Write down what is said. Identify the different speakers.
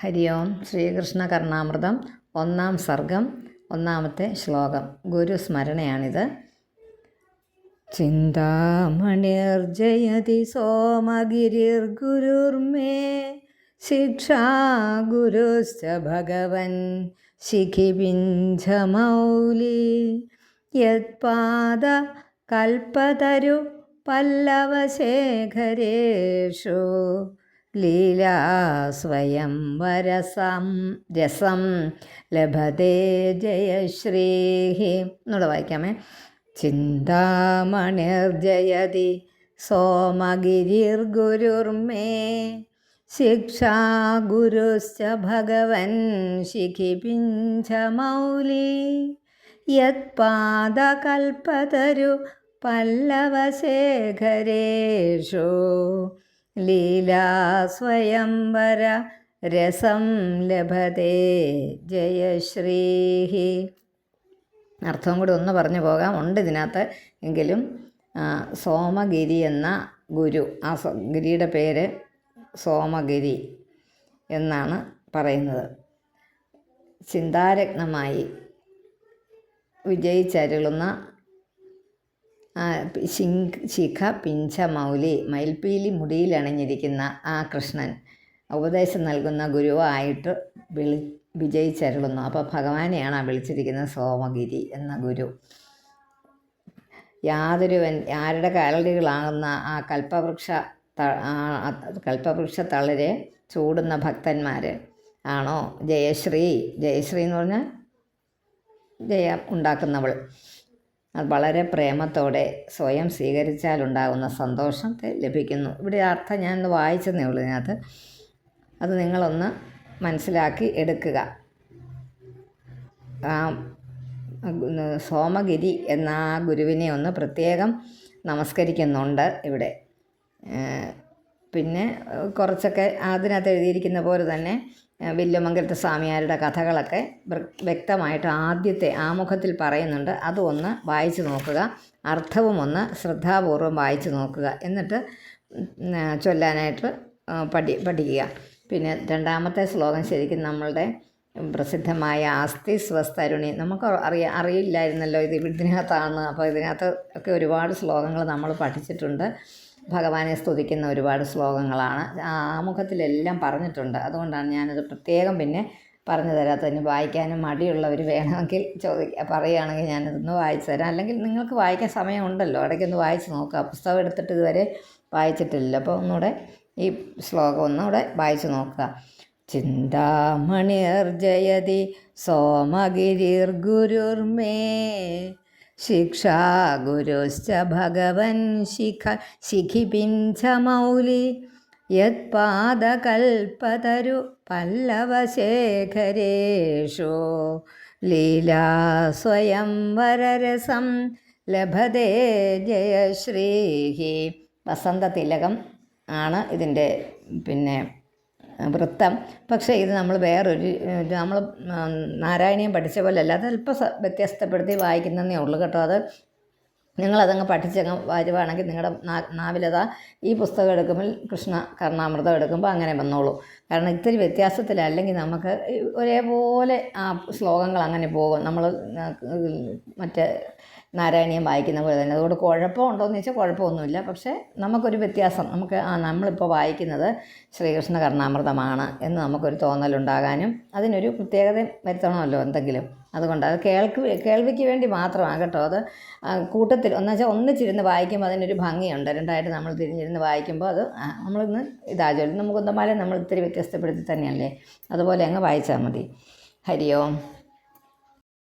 Speaker 1: ഹരി ഓം ശ്രീകൃഷ്ണ കർണാമൃതം ഒന്നാം സർഗം ഒന്നാമത്തെ ശ്ലോകം. ഗുരുസ്മരണയാണിത് ചിന്താമണിർജയതി സോമഗിരിർഗുരുർമേ ശിക്ഷാ ഗുരുശ്ച ഭഗവൻ ശിഖിപിഞ്ചമൗലി യത്പാദ കൽപ്പതരു പല്ലവശേഖരേഷു. ലീലാ സ്വയം വരസം രസം ലഭതേ ജയശ്രീഹി എന്നൂടെ വായിക്കാമേ. ചിന്താമണിർജയതി സോമഗിരിർഗുരുർമേ. ശിക്ഷാ ഗുരുശ്ച ഭഗവൻ ശിഖിപിഞ്ചമൗലി യത്പാദകൽപ്പതരു പല്ലവശേഖരേഷു. ലീലാ സ്വയംവര രസം ലഭതേ. ജയശ്രീഹി അർത്ഥവും കൂടി ഒന്ന് പറഞ്ഞു പോകാം. ഉണ്ട് ഇതിനകത്ത് എങ്കിലും സോമഗിരി എന്ന ഗുരു. ആ ഗിരിയുടെ പേര് സോമഗിരി എന്നാണ് പറയുന്നത്. ചിന്താരത്നമായി വിജയിച്ചരുളുന്ന ശിഖ പിഞ്ച മൗലി മയിൽപ്പീലി മുടിയിലണിഞ്ഞിരിക്കുന്ന ആ കൃഷ്ണൻ ഉപദേശം നൽകുന്ന ഗുരുവായിട്ട് വിളി വിജയിച്ചരുളുന്നു അപ്പോൾ ഭഗവാനെയാണ് ആ വിളിച്ചിരിക്കുന്നത് സോമഗിരി എന്ന ഗുരു. യാതൊരുവൻ ആരുടെ കാലടികളാകുന്ന ആ കൽപ്പവൃക്ഷ കൽപ്പവൃക്ഷ തളരെ ചൂടുന്ന ഭക്തന്മാർ ആണോ? ജയശ്രീ ജയശ്രീ എന്ന് പറഞ്ഞാൽ ജയ ഉണ്ടാക്കുന്നവൾ. വളരെ പ്രേമത്തോടെ സ്വയം സ്വീകരിച്ചാലുണ്ടാകുന്ന സന്തോഷത്തെ ലഭിക്കുന്നു. ഇവിടെ അർത്ഥം ഞാൻ ഒന്ന് വായിച്ചെന്നേ ഉള്ളൂ ഇതിനകത്ത്. അത് നിങ്ങളൊന്ന് മനസ്സിലാക്കി എടുക്കുക. ആ സോമഗിരി എന്ന ആ ഗുരുവിനെ ഒന്ന് പ്രത്യേകം നമസ്കരിക്കുന്നുണ്ട് ഇവിടെ. പിന്നെ കുറച്ചൊക്കെ അതിനകത്ത് എഴുതിയിരിക്കുന്ന പോലെ തന്നെ ഏഹ് വില്ലുമംഗലത്തെ സ്വാമിയാരുടെ കഥകളൊക്കെ വ്യക്തമായിട്ട് ആദ്യത്തെ ആമുഖത്തിൽ പറയുന്നുണ്ട്. അത് ഒന്ന് വായിച്ചു നോക്കുക. അർത്ഥവും ഒന്ന് ശ്രദ്ധാപൂർവം വായിച്ചു നോക്കുക. എന്നിട്ട് ചൊല്ലാനായിട്ട് പഠി പഠിക്കുക. പിന്നെ രണ്ടാമത്തെ ശ്ലോകം ശരിക്കും നമ്മളുടെ പ്രസിദ്ധമായ ആസ്തി സ്വസ്തരുണി. നമുക്ക് അറിയ അറിയില്ലായിരുന്നല്ലോ ഇത് ഇതിനകത്താണ്. അപ്പോൾ ഇതിനകത്ത് ഒക്കെ ഒരുപാട് ശ്ലോകങ്ങൾ നമ്മൾ പഠിച്ചിട്ടുണ്ട്. ഭഗവാനെ സ്തുതിക്കുന്ന ഒരുപാട് ശ്ലോകങ്ങളാണ്. ആമുഖത്തിലെല്ലാം പറഞ്ഞിട്ടുണ്ട്. അതുകൊണ്ടാണ് ഞാനത് പ്രത്യേകം പിന്നെ പറഞ്ഞു തരാത്തതിന് വായിക്കാനും മടിയുള്ളവർ വേണമെങ്കിൽ ചോദിക്കുക പറയുകയാണെങ്കിൽ ഞാനതൊന്ന് വായിച്ചു തരാം. അല്ലെങ്കിൽ നിങ്ങൾക്ക് വായിക്കാൻ സമയമുണ്ടല്ലോ. ഇടയ്ക്കൊന്ന് വായിച്ച് നോക്കുക. പുസ്തകം എടുത്തിട്ട് ഇതുവരെ വായിച്ചിട്ടില്ല. അപ്പോൾ ഒന്നുകൂടെ ഈ ശ്ലോകം ഒന്നുകൂടെ വായിച്ചു നോക്കുക. ചിന്താമണിർജയതി സോമഗിരിർഗുരുർമേ ശിക്ഷാ ഗുരുശ്ച ഭഗവൻ ശിഖ ശിഖിപിഞ്ചമൗലി. യത്പാദകൽപ്പതരു പല്ലവശേഖരേഷു. ലീലാ സ്വയം വരരസം ലഭതേ ജയശ്രീഹി. വസന്തതിലകം ആണ് ഇതിന്റെ പിന്നെ വൃത്തം. പക്ഷേ ഇത് നമ്മൾ വേറൊരു നമ്മൾ നാരായണീയം പഠിച്ച പോലെ അല്ല. അത് അല്പം വ്യത്യസ്തപ്പെടുത്തി വായിക്കുന്നതേ ഉള്ളൂ കേട്ടോ. അത് നിങ്ങളതങ്ങ് പഠിച്ചങ്ങ് വരുവാണെങ്കിൽ നിങ്ങളുടെ നാവിലതാ ഈ പുസ്തകം എടുക്കുമ്പോൾ കൃഷ്ണ കർണാമൃതം എടുക്കുമ്പോൾ അങ്ങനെ വന്നോളൂ. കാരണം ഇത്തിരി വ്യത്യാസത്തിലല്ലെങ്കിൽ നമുക്ക് ഒരേപോലെ ആ ശ്ലോകങ്ങൾ അങ്ങനെ പോകും. നമ്മൾ മറ്റേ നാരായണീയം വായിക്കുന്ന പോലെ തന്നെ. അതുകൊണ്ട് കുഴപ്പമുണ്ടോ എന്ന് ചോദിച്ചാൽ കുഴപ്പമൊന്നുമില്ല. പക്ഷേ നമുക്കൊരു വ്യത്യാസം. നമുക്ക് ആ നമ്മളിപ്പോൾ വായിക്കുന്നത് ശ്രീകൃഷ്ണ കർണാമൃതമാണ് എന്ന് നമുക്കൊരു തോന്നലുണ്ടാകാനും അതിനൊരു പ്രത്യേകത വരുത്തണമല്ലോ എന്തെങ്കിലും. അതുകൊണ്ട് അത് കേൾക്ക് കേൾവിക്ക് വേണ്ടി മാത്രമാണ് കേട്ടോ. അത് ആ, കൂട്ടത്തിൽ എന്ന് വെച്ചാൽ ഒന്നിച്ചിരുന്ന് വായിക്കുമ്പോൾ അതിനൊരു ഭംഗിയുണ്ട്. രണ്ടായിട്ട് നമ്മൾ തിരിഞ്ഞിരുന്ന് വായിക്കുമ്പോൾ അത് നമ്മളിന്ന് ഇതാ ചൊല്ലി നമുക്ക് ഒന്നമാലെ നമ്മൾ ഇത്തിരി വ്യത്യസ്തപ്പെടുത്തി തന്നെയല്ലേ? അതുപോലെ അങ്ങ് വായിച്ചാൽ മതി. ഹരി ഓം.